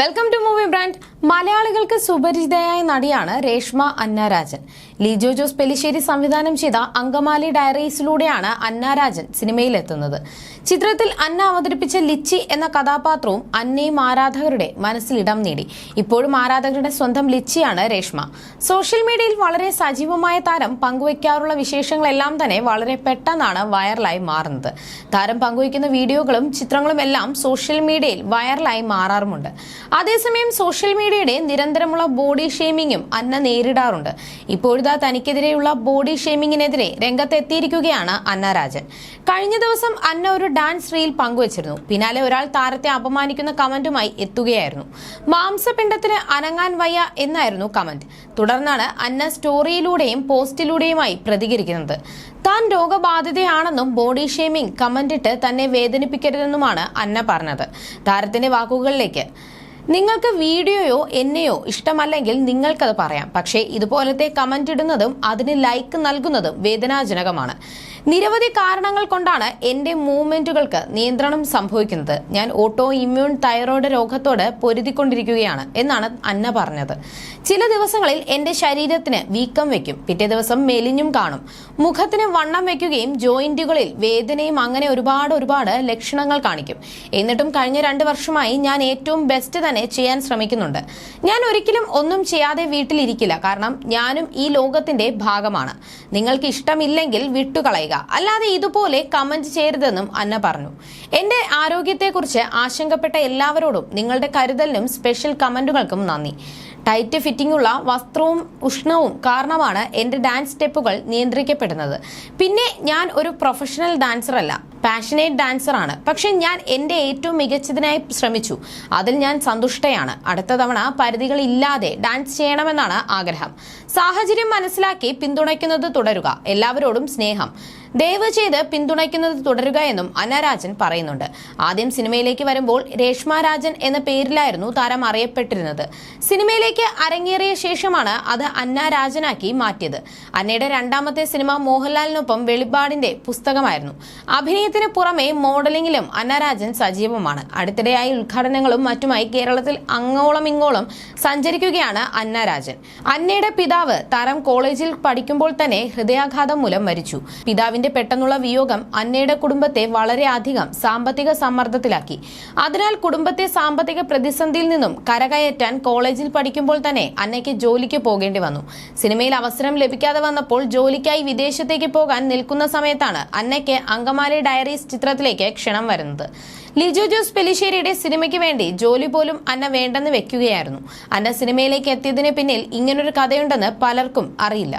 Welcome to movie brand മലയാളികൾക്ക് സുപരിചിതയായ നടിയാണ് രേഷ്മ അന്നാരാജൻ. ലിജോ ജോസ് പെലിശ്ശേരി സംവിധാനം ചെയ്ത അങ്കമാലി ഡയറീസിലൂടെയാണ് അന്നാരാജൻ സിനിമയിലെത്തുന്നത്. ചിത്രത്തിൽ അന്ന അവതരിപ്പിച്ച ലിച്ചി എന്ന കഥാപാത്രവും അന്നയും ആരാധകരുടെ മനസ്സിൽ ഇടം നേടി. ഇപ്പോഴും ആരാധകരുടെ സ്വന്തം ലിച്ചിയാണ് രേഷ്മ. സോഷ്യൽ മീഡിയയിൽ വളരെ സജീവമായ താരം പങ്കുവയ്ക്കാറുള്ള വിശേഷങ്ങളെല്ലാം തന്നെ വളരെ പെട്ടെന്നാണ് വൈറലായി മാറുന്നത്. താരം പങ്കുവയ്ക്കുന്ന വീഡിയോകളും ചിത്രങ്ങളും എല്ലാം സോഷ്യൽ മീഡിയയിൽ വൈറലായി മാറാറുമുണ്ട്. അതേസമയം സോഷ്യൽ മീഡിയയുടെ നിരന്തരമുള്ള ബോഡി ഷെയ്മിങ്ങും അന്ന നേരിടാറുണ്ട്. ഇപ്പോഴത്തെ തനിക്കെതിരെയുള്ള ബോഡി ഷെയ്മിങ്ങിനെതിരെ രംഗത്തെത്തിയിരിക്കുകയാണ് അന്ന രാജൻ. കഴിഞ്ഞ ദിവസം അന്ന ഒരു ഡാൻസ് റീൽ പങ്കുവച്ചിരുന്നു. പിന്നാലെ ഒരാൾ താരത്തെ അപമാനിക്കുന്ന കമന്റുമായി എത്തുകയായിരുന്നു. മാംസപിണ്ഡത്തിന് അനങ്ങാൻ വയ്യ എന്നായിരുന്നു കമന്റ്. തുടർന്നാണ് അന്ന സ്റ്റോറിയിലൂടെയും പോസ്റ്റിലൂടെയുമായി പ്രതികരിക്കുന്നത്. താൻ രോഗബാധിതയാണെന്നും ബോഡി ഷേമിംഗ് കമന്റിട്ട് തന്നെ വേദനിപ്പിക്കരുതെന്നുമാണ് അന്ന പറഞ്ഞത്. താരത്തിന്റെ വാക്കുകളിലേക്ക് നിങ്ങൾക്ക് വീഡിയോയോ എന്നെയോ ഇഷ്ടമല്ലെങ്കിൽ നിങ്ങൾക്കത് പറയാം. പക്ഷേ ഇതുപോലത്തെ കമന്റ് ഇടുന്നതും അതിന് ലൈക്ക് നൽകുന്നതും വേദനാജനകമാണ്. നിരവധി കാരണങ്ങൾ കൊണ്ടാണ് എന്റെ മൂവ്മെന്റുകൾക്ക് നിയന്ത്രണം സംഭവിക്കുന്നത്. ഞാൻ ഓട്ടോ ഇമ്മ്യൂൺ തൈറോയ്ഡ് രോഗത്തോട് പൊരുതിക്കൊണ്ടിരിക്കുകയാണ് എന്നാണ് അന്ന പറഞ്ഞത്. ചില ദിവസങ്ങളിൽ എന്റെ ശരീരത്തിന് വീക്കം വെക്കും. പിറ്റേ ദിവസം മെലിഞ്ഞും കാണും. മുഖത്തിന് വണ്ണം വെക്കുകയും ജോയിന്റുകളിൽ വേദനയും അങ്ങനെ ഒരുപാട് ഒരുപാട് ലക്ഷണങ്ങൾ കാണിക്കും. എന്നിട്ടും കഴിഞ്ഞ രണ്ട് വർഷമായി ഞാൻ ഏറ്റവും ബെസ്റ്റ് തന്നെ ചെയ്യാൻ ശ്രമിക്കുന്നുണ്ട്. ഞാൻ ഒരിക്കലും ഒന്നും ചെയ്യാതെ വീട്ടിലിരിക്കില്ല. കാരണം ഞാനും ഈ ലോകത്തിന്റെ ഭാഗമാണ്. നിങ്ങൾക്ക് ഇഷ്ടമില്ലെങ്കിൽ വിട്ടുകളയുക. അല്ലാതെ ഇതുപോലെ കമന്റ് ചെയ്യരുതെന്നും അന്ന പറഞ്ഞു. എന്റെ ആരോഗ്യത്തെക്കുറിച്ച് ആശങ്കപ്പെട്ട എല്ലാവരോടും നിങ്ങളുടെ കരുതലിനും സ്പെഷ്യൽ കമന്റുകൾക്കും നന്ദി. ടൈറ്റ് ഫിറ്റിംഗ് ഉള്ള വസ്ത്രവും ഉഷ്ണവും കാരണമാണ് എന്റെ ഡാൻസ് സ്റ്റെപ്പുകൾ നിയന്ത്രിക്കപ്പെടുന്നത്. പിന്നെ ഞാൻ ഒരു പ്രൊഫഷണൽ ഡാൻസർ അല്ല. പാഷനേറ്റ് ഡാൻസറാണ് പക്ഷെ ഞാൻ എന്റെ ഏറ്റവും മികച്ചതിനായി ശ്രമിച്ചു. അതിൽ ഞാൻ സന്തുഷ്ടയാണ്. അടുത്ത തവണ പരിധികൾ ഇല്ലാതെ ഡാൻസ് ചെയ്യണമെന്നാണ് ആഗ്രഹം. സാഹചര്യം മനസ്സിലാക്കി പിന്തുണയ്ക്കുന്നത് തുടരുക. എല്ലാവരോടും സ്നേഹം. ദയവ് ചെയ്ത് പിന്തുണയ്ക്കുന്നത് തുടരുക എന്നും അന്നരാജൻ പറയുന്നുണ്ട്. ആദ്യം സിനിമയിലേക്ക് വരുമ്പോൾ രേഷ്മ രാജൻ എന്ന പേരിലായിരുന്നു താരം അറിയപ്പെട്ടിരുന്നത്. സിനിമയിലേക്ക് അരങ്ങേറിയ ശേഷമാണ് അത് അന്ന രാജനാക്കി മാറ്റിയത്. അന്നയുടെ രണ്ടാമത്തെ സിനിമ മോഹൻലാലിനൊപ്പം വെളിപാടിന്റെ പുസ്തകമായിരുന്നു. അഭിനയത്തിന് പുറമെ മോഡലിംഗിലും അന്നരാജൻ സജീവമാണ്. അടുത്തിടെയായി ഉദ്ഘാടനങ്ങളും മറ്റുമായി കേരളത്തിൽ അങ്ങോളം ഇങ്ങോളം സഞ്ചരിക്കുകയാണ് അന്ന രാജൻ അന്നയുടെ പിതാവ് താരം കോളേജിൽ പഠിക്കുമ്പോൾ തന്നെ ഹൃദയാഘാതം മൂലം മരിച്ചു. പിതാവിന്റെ പെട്ടെന്നുള്ള വിയോഗം അന്നയുടെ കുടുംബത്തെ വളരെയധികം സാമ്പത്തിക സമ്മർദ്ദത്തിലാക്കി. അതിനാൽ കുടുംബത്തെ സാമ്പത്തിക പ്രതിസന്ധിയിൽ നിന്നും കരകയറ്റാൻ കോളേജിൽ പഠിക്കുമ്പോൾ തന്നെ അന്നയ്ക്ക് ജോലിക്ക് പോകേണ്ടി വന്നു. സിനിമയിൽ അവസരം ലഭിക്കാതെ വന്നപ്പോൾ ജോലിക്കായി വിദേശത്തേക്ക് പോകാൻ നിൽക്കുന്ന സമയത്താണ് അന്നയ്ക്ക് അങ്കമാലി ഡയറീസ് ചിത്രത്തിലേക്ക് ക്ഷണം വരുന്നത്. ലിജോ ജോസ് പെലിശ്ശേരിയുടെ സിനിമയ്ക്ക് വേണ്ടി ജോലി പോലും അന്ന വേണ്ടെന്ന് വെക്കുകയായിരുന്നു. അന്ന സിനിമയിലേക്ക് എത്തിയതിന് പിന്നിൽ ഇങ്ങനൊരു കഥയുണ്ടെന്ന് പലർക്കും അറിയില്ല.